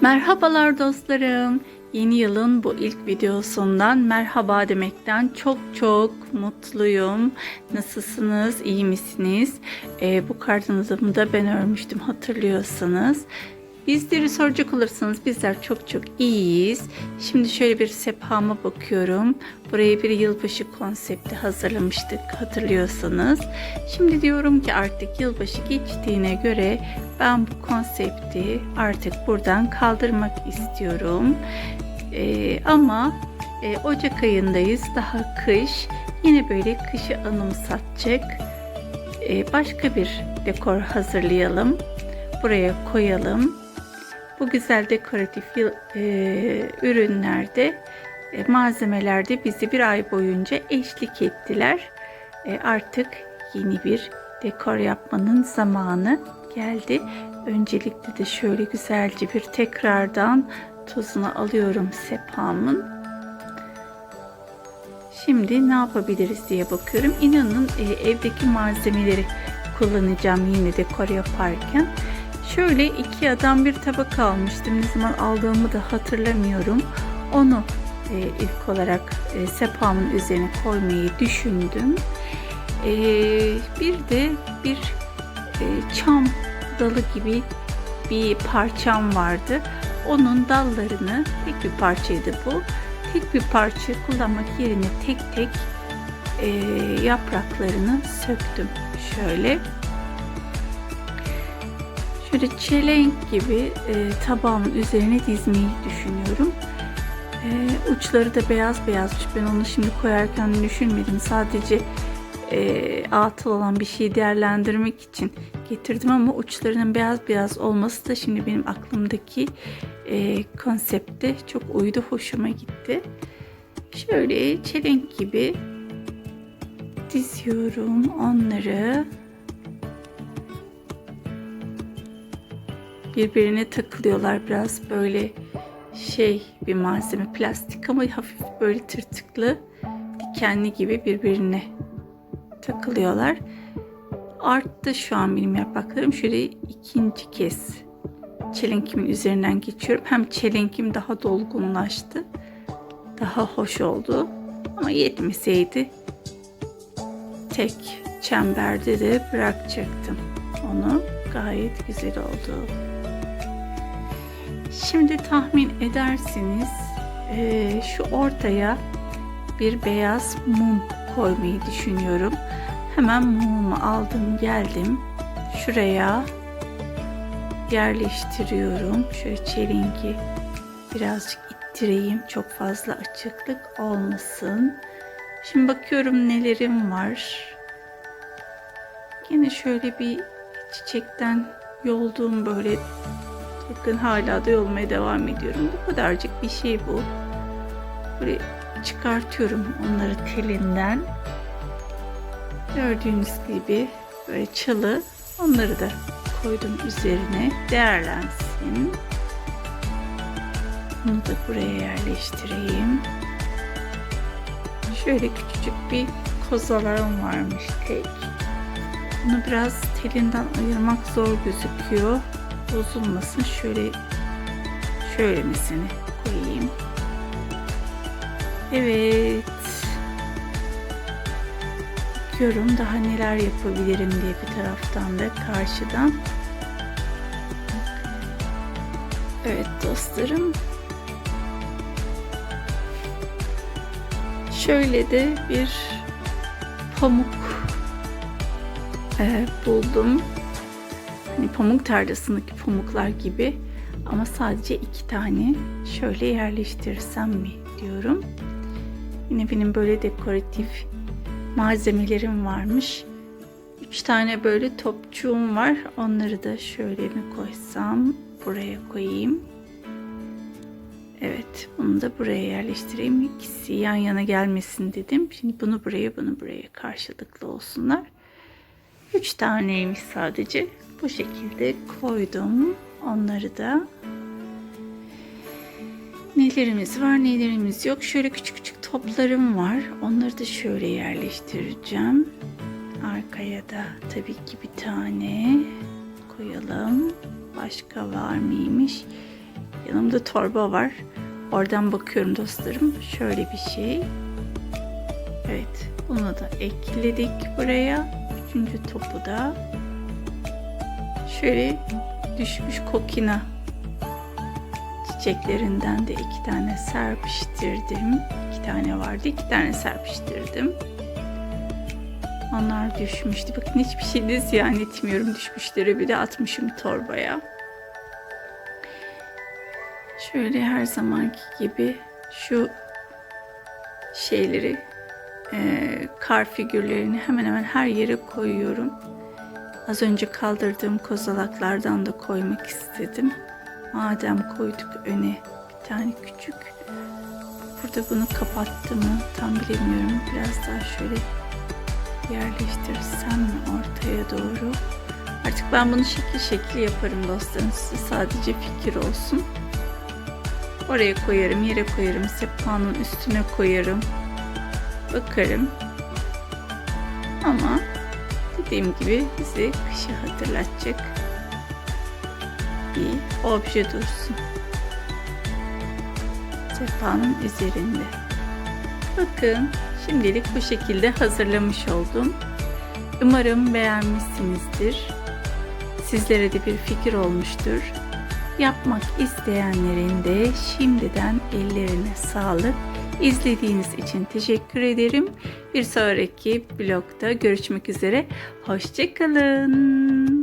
Merhabalar dostlarım. Yeni yılın bu ilk videosundan merhaba demekten çok çok mutluyum. Nasılsınız? İyi misiniz? Ee, bu kartınızı da ben örmüştüm hatırlıyorsanız. Bizleri soracak olursanız bizler çok çok iyiyiz. Şimdi şöyle bir sepama bakıyorum. Buraya bir yılbaşı konsepti hazırlamıştık hatırlıyorsanız. Şimdi diyorum ki artık yılbaşı geçtiğine göre ben bu konsepti artık buradan kaldırmak istiyorum. Ee, ama e, Ocak ayındayız daha kış. Yine böyle kışı anımsatacak e, başka bir dekor hazırlayalım. Buraya koyalım. Bu güzel dekoratif yıl, e, ürünlerde, e, malzemelerde bizi bir ay boyunca eşlik ettiler. E, artık yeni bir dekor yapmanın zamanı geldi. Öncelikle de şöyle güzelce bir tekrardan tozunu alıyorum sepamın. Şimdi ne yapabiliriz diye bakıyorum. İnanın e, evdeki malzemeleri kullanacağım yine dekor yaparken. Şöyle iki adam bir tabak almıştım. Ne zaman aldığımı da hatırlamıyorum. Onu e, ilk olarak e, sepamın üzerine koymayı düşündüm. E, bir de bir e, çam dalı gibi bir parçam vardı. Onun dallarını tek bir parçaydı bu. Tek bir parça kullanmak yerine tek tek e, yapraklarını söktüm. Şöyle şöyle çelenk gibi e, tabağımın üzerine dizmeyi düşünüyorum. E, uçları da beyaz beyaz. Ben onu şimdi koyarken düşünmedim. Sadece e, atıl olan bir şeyi değerlendirmek için getirdim ama uçlarının beyaz beyaz olması da şimdi benim aklımdaki e, konsepte çok uydu. Hoşuma gitti. Şöyle çelenk gibi diziyorum onları. Birbirine takılıyorlar biraz böyle şey bir malzeme plastik ama hafif böyle tırtıklı dikenli gibi birbirine takılıyorlar. Arttı şu an benim yapraklarım. Şöyle ikinci kez çelenkimin üzerinden geçiyorum. Hem çelenkim daha dolgunlaştı. Daha hoş oldu. Ama yetmeseydi tek çemberde de bırakacaktım onu. Gayet güzel oldu. Şimdi tahmin edersiniz e, şu ortaya bir beyaz mum koymayı düşünüyorum. Hemen mumumu aldım geldim. Şuraya yerleştiriyorum. Şöyle çelingi birazcık ittireyim. Çok fazla açıklık olmasın. Şimdi bakıyorum nelerim var. Yine şöyle bir çiçekten yolduğum böyle Bakın hala da yolmaya devam ediyorum. Bu kadarcık bir şey bu. Böyle çıkartıyorum onları telinden. Gördüğünüz gibi böyle çalı onları da koydum üzerine değerlensin. Bunu da buraya yerleştireyim. Şöyle küçücük bir kozalarım varmış tek. Bunu biraz telinden ayırmak zor gözüküyor bozulmasın. Şöyle şöylemesini koyayım. Evet. Bakıyorum daha neler yapabilirim diye bir taraftan da karşıdan. Evet dostlarım. Şöyle de bir pamuk e, buldum. Hani pamuk tarlasındaki pamuklar gibi ama sadece iki tane şöyle yerleştirsem mi diyorum. Yine benim böyle dekoratif malzemelerim varmış. Üç tane böyle topçuğum var. Onları da şöyle mi koysam buraya koyayım. Evet bunu da buraya yerleştireyim. İkisi yan yana gelmesin dedim. Şimdi bunu buraya bunu buraya karşılıklı olsunlar. Üç taneymiş sadece. Bu şekilde koydum. Onları da nelerimiz var nelerimiz yok. Şöyle küçük küçük toplarım var. Onları da şöyle yerleştireceğim. Arkaya da tabii ki bir tane koyalım. Başka var mıymış? Yanımda torba var. Oradan bakıyorum dostlarım. Şöyle bir şey. Evet. Bunu da ekledik buraya. Üçüncü topu da şöyle düşmüş kokina çiçeklerinden de iki tane serpiştirdim. İki tane vardı. iki tane serpiştirdim. Onlar düşmüştü. Bakın hiçbir şey de ziyan etmiyorum. Düşmüşleri bir de atmışım torbaya. Şöyle her zamanki gibi şu şeyleri e, kar figürlerini hemen hemen her yere koyuyorum. Az önce kaldırdığım kozalaklardan da koymak istedim. Madem koyduk öne bir tane küçük. Burada bunu kapattı mı tam bilemiyorum. Biraz daha şöyle yerleştirsem mi ortaya doğru. Artık ben bunu şekil şekil yaparım dostlarım. Size sadece fikir olsun. Oraya koyarım, yere koyarım, sehpanın üstüne koyarım. Bakarım. Ama dediğim gibi bizi kışı hatırlatacak bir obje dursun. Sehpanın üzerinde. Bakın şimdilik bu şekilde hazırlamış oldum. Umarım beğenmişsinizdir. Sizlere de bir fikir olmuştur. Yapmak isteyenlerin de şimdiden ellerine sağlık. İzlediğiniz için teşekkür ederim. Bir sonraki vlogda görüşmek üzere. Hoşçakalın.